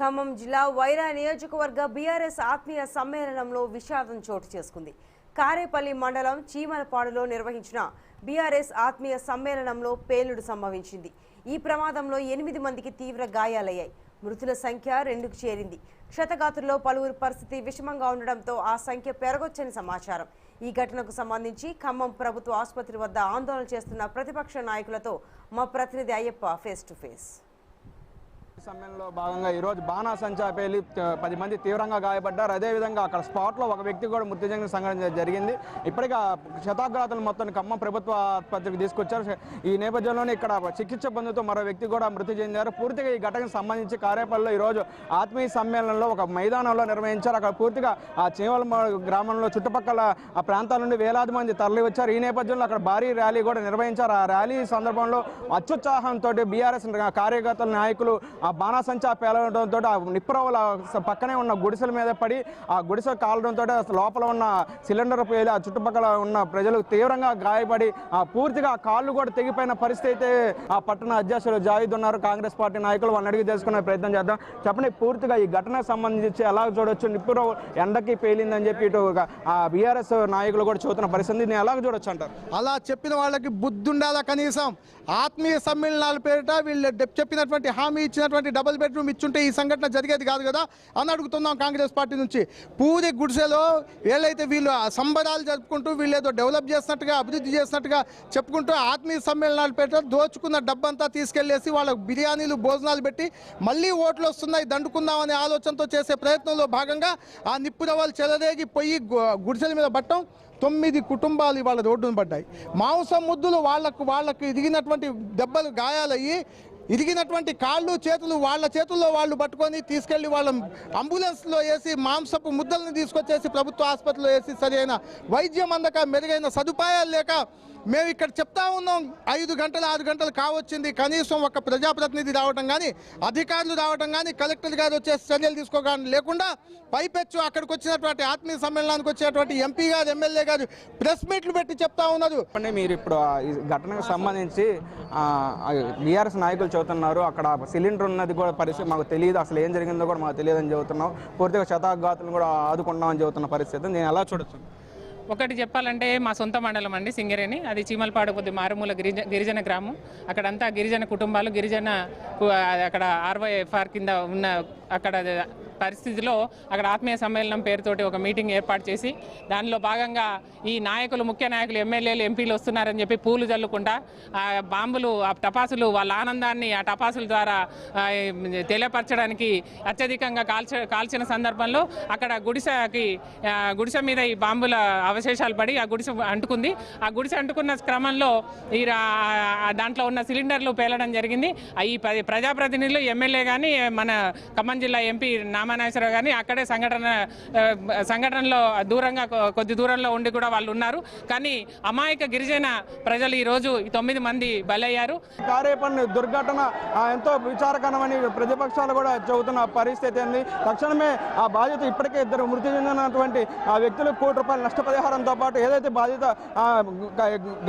ఖమ్మం జిల్లా వైరా నియోజకవర్గ బీఆర్ఎస్ ఆత్మీయ సమ్మేళనంలో విషాదం చోటు చేసుకుంది. కారేపల్లి మండలం చీమలపాడులో నిర్వహించిన బీఆర్ఎస్ ఆత్మీయ సమ్మేళనంలో పేలుడు సంభవించింది. ఈ ప్రమాదంలో ఎనిమిది మందికి తీవ్ర గాయాలయ్యాయి. మృతుల సంఖ్య రెండుకు చేరింది. క్షతగాతుల్లో పలువురు పరిస్థితి విషమంగా ఉండడంతో ఆ సంఖ్య పెరగొచ్చని సమాచారం. ఈ ఘటనకు సంబంధించి ఖమ్మం ప్రభుత్వ ఆసుపత్రి వద్ద ఆందోళన చేస్తున్న ప్రతిపక్ష నాయకులతో మా ప్రతినిధి అయ్యప్ప ఫేస్ టు ఫేస్ సమ్మెలో భాగంగా ఈరోజు బాణాసంచా పేలి పది మంది తీవ్రంగా గాయపడ్డారు. అదేవిధంగా అక్కడ స్పాట్లో ఒక వ్యక్తి కూడా మృతి చెందిన సంఘటన జరిగింది. ఇప్పటికే శతాగ్రాతలు మొత్తం ఖమ్మం ప్రభుత్వ ఆసుపత్రికి తీసుకొచ్చారు. ఈ నేపథ్యంలోనే ఇక్కడ చికిత్స పొందుతూ మరో వ్యక్తి కూడా మృతి చెందారు. పూర్తిగా ఈ ఘటనకు సంబంధించి కారేపల్లిలో ఈరోజు ఆత్మీయ సమ్మేళనంలో ఒక మైదానంలో నిర్వహించారు. అక్కడ పూర్తిగా ఆ చీమల గ్రామంలో చుట్టుపక్కల ఆ ప్రాంతాల నుండి వేలాది మంది తరలి వచ్చారు ఈ నేపథ్యంలో అక్కడ భారీ ర్యాలీ కూడా నిర్వహించారు. ఆ ర్యాలీ సందర్భంలో అత్యుత్సాహంతో బీఆర్ఎస్ కార్యకర్తల నాయకులు ఆ బాణాసంచా పేలడంతో ఆ నిప్పురవల పక్కనే ఉన్న గుడిసెల మీద పడి ఆ గుడిసె కాలడంతో లోపల ఉన్న సిలిండర్ పేలి ఆ చుట్టుపక్కల ఉన్న ప్రజలు తీవ్రంగా గాయపడి ఆ పూర్తిగా ఆ కాళ్ళు కూడా తెగిపోయిన పరిస్థితి అయితే ఆ పట్టణ అధ్యక్షులు జాయిద్ ఉన్నారు. కాంగ్రెస్ పార్టీ నాయకులు వాళ్ళని అడిగి తెలుసుకునే ప్రయత్నం చేద్దాం. చెప్పండి పూర్తిగా ఈ ఘటనకు సంబంధించి ఎలా చూడొచ్చు? నిప్పురవ ఎండకి పేలిందని చెప్పి ఇటు ఆ బీఆర్ఎస్ నాయకులు కూడా చూస్తున్న పరిస్థితి నేను ఎలా చూడొచ్చు అంటారు? అలా చెప్పిన వాళ్ళకి బుద్ధి ఉండాలా కనీసం ఆత్మీయ సమ్మేళనాల పేరిట వీళ్ళు చెప్పినటువంటి హామీ ఇచ్చినటువంటి డబుల్ బెడ్రూమ్ ఇచ్చుంటే ఈ సంఘటన జరిగేది కాదు కదా అని అడుగుతున్నాం కాంగ్రెస్ పార్టీ నుంచి. పూరి గుడిసెలో వీళ్ళైతే వీళ్ళు ఆ సంబరాలు జరుపుకుంటూ వీళ్ళు ఏదో డెవలప్ చేసినట్టుగా అభివృద్ధి చేసినట్టుగా చెప్పుకుంటూ ఆత్మీయ సమ్మేళనాలు పెట్టారు దోచుకున్న డబ్బంతా తీసుకెళ్ళేసి వాళ్ళకు బిర్యానీలు భోజనాలు పెట్టి మళ్ళీ ఓట్లు వస్తున్నాయి దండుకుందాం అనే ఆలోచనతో చేసే ప్రయత్నంలో భాగంగా ఆ నిప్పురవాళ్ళు చెలరేగి పొయ్యి గు- గుడిసెల మీద పట్టడం తొమ్మిది కుటుంబాలు ఇవాళ రోడ్డును పడ్డాయి. మాంసం ముద్దులు వాళ్ళకు వాళ్ళకు ఇరిగినటువంటి దెబ్బలు గాయాలయ్యి ఇరిగినటువంటి కాళ్ళు చేతులు వాళ్ళ చేతుల్లో వాళ్ళు పట్టుకొని తీసుకెళ్ళి వాళ్ళ అంబులెన్స్లో వేసి మాంసపు ముద్దలను తీసుకొచ్చేసి ప్రభుత్వ ఆసుపత్రిలో వేసి సరైన వైద్యం అందక మెరుగైన సదుపాయాలు లేక మేము ఇక్కడ చెప్తా ఉన్నాం ఐదు గంటలు ఆరు గంటలు కావచ్చింది. కనీసం ఒక ప్రజాప్రతినిధి రావటం కానీ అధికారులు రావటం కానీ కలెక్టర్ గారు వచ్చేసి చర్యలు తీసుకోగాని లేకుండా పైపెచ్చు అక్కడికి వచ్చినటువంటి ఆత్మీయ సమ్మేళనానికి వచ్చినటువంటి ఎంపీ గారు ఎమ్మెల్యే గారు ప్రెస్ మీట్లు పెట్టి చెప్తా ఉన్నారు. మీరు ఇప్పుడు ఈ ఘటనకు సంబంధించి బీఆర్ఎస్ నాయకులు చెబుతున్నారు అక్కడ సిలిండర్ ఉన్నది కూడా పరిస్థితి మాకు తెలియదు. అసలు ఏం జరిగిందో కూడా మాకు తెలియదని చెబుతున్నాం. పూర్తిగా శతాఘాతులను కూడా ఆదుకున్నామని చెబుతున్న పరిస్థితి. నేను ఎలా చూడొచ్చు? ఒకటి చెప్పాలంటే మా సొంత మండలం అండి సింగరేణి. అది చీమలపాడు కొద్ది మారుమూల గిరిజ గిరిజన గ్రామం. అక్కడంతా గిరిజన కుటుంబాలు గిరిజన అక్కడ ఆర్వైఎఫ్ఆర్ కింద ఉన్న అక్కడ పరిస్థితిలో అక్కడ ఆత్మీయ సమ్మేళనం పేరుతోటి ఒక మీటింగ్ ఏర్పాటు చేసి దానిలో భాగంగా ఈ నాయకులు ముఖ్య నాయకులు ఎమ్మెల్యేలు ఎంపీలు వస్తున్నారని చెప్పి పూలు చల్లుకుంటా ఆ బాంబులు ఆ టపాసులు వాళ్ళ ఆనందాన్ని ఆ టపాసుల ద్వారా తెలియపరచడానికి అత్యధికంగా కాల్చ కాల్చిన సందర్భంలో అక్కడ గుడిసెకి గుడిసె మీద ఈ బాంబుల అవశేషాలు పడి ఆ గుడిసె అంటుకుంది. ఆ గుడిసె అంటుకున్న క్రమంలో ఈ దాంట్లో ఉన్న సిలిండర్లు పేలడం జరిగింది. ఆ ఈ పది ప్రజాప్రతినిధులు ఎమ్మెల్యే కానీ మన ఖమ్మం జిల్లా ఎంపీ నామానాగేశ్వరరావు కానీ అక్కడే సంఘటన సంఘటనలో దూరంగా కొద్ది దూరంలో ఉండి కూడా వాళ్ళు ఉన్నారు. కానీ అమాయక గిరిజన ప్రజలు ఈరోజు ఈ తొమ్మిది మంది బలయ్యారు. కారేపల్లి దుర్ఘటన ఎంతో విచారకరమని ప్రతిపక్షాలు కూడా చెబుతున్న పరిస్థితి ఉంది తక్షణమే ఆ బాధ్యత ఇప్పటికే ఇద్దరు మృతి చెందినటువంటి ఆ వ్యక్తులకు కోటి రూపాయల నష్టపరిహారంతో పాటు ఏదైతే బాధ్యత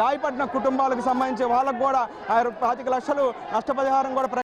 గాయపడిన కుటుంబాలకు సంబంధించి వాళ్ళకు కూడా పాతిక లక్షలు నష్టపరిహారం కూడా